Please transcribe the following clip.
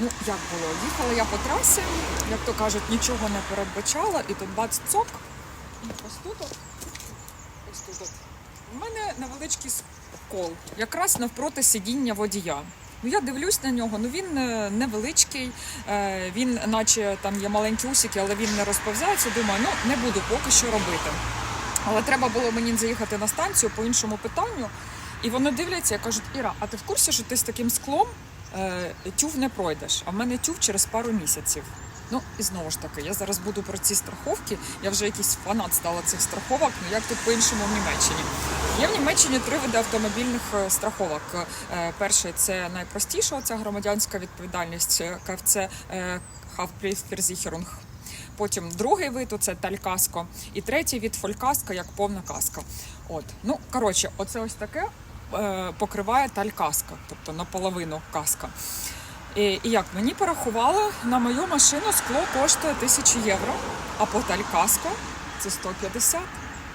Ну, як було? Їхала я по трасі, як то кажуть, нічого не передбачала, і тут бац цок. І ось тут, ось тут. У мене невеличкий скол, якраз навпроти сидіння водія. Ну, я дивлюсь на нього, ну він е, невеличкий, е, він, наче там є маленькі усики, але він не розповзається. Думаю, ну не буду поки що робити. Але треба було мені заїхати на станцію по іншому питанню. І вони дивляться і кажуть, Іра, а ти в курсі, що ти з таким склом тюв не пройдеш? А в мене тюв через пару місяців. Ну і знову ж таки, я зараз буду про ці страховки. Я вже якийсь фанат стала цих страховок. Ну як тут по-іншому в Німеччині? Є в Німеччині три види автомобільних е, страховок. Е, Перший це найпростіша, це громадянська відповідальність е, КФЦ е, Haftpflichtversicherung. Потім другий вид це талькаско, і третій від фолькаско, як повна каска. От ну коротше, оце ось таке е, покриває талькаско, тобто наполовину каска. І, і як мені порахували, на мою машину скло коштує 1000 євро, а по талькаско це 150.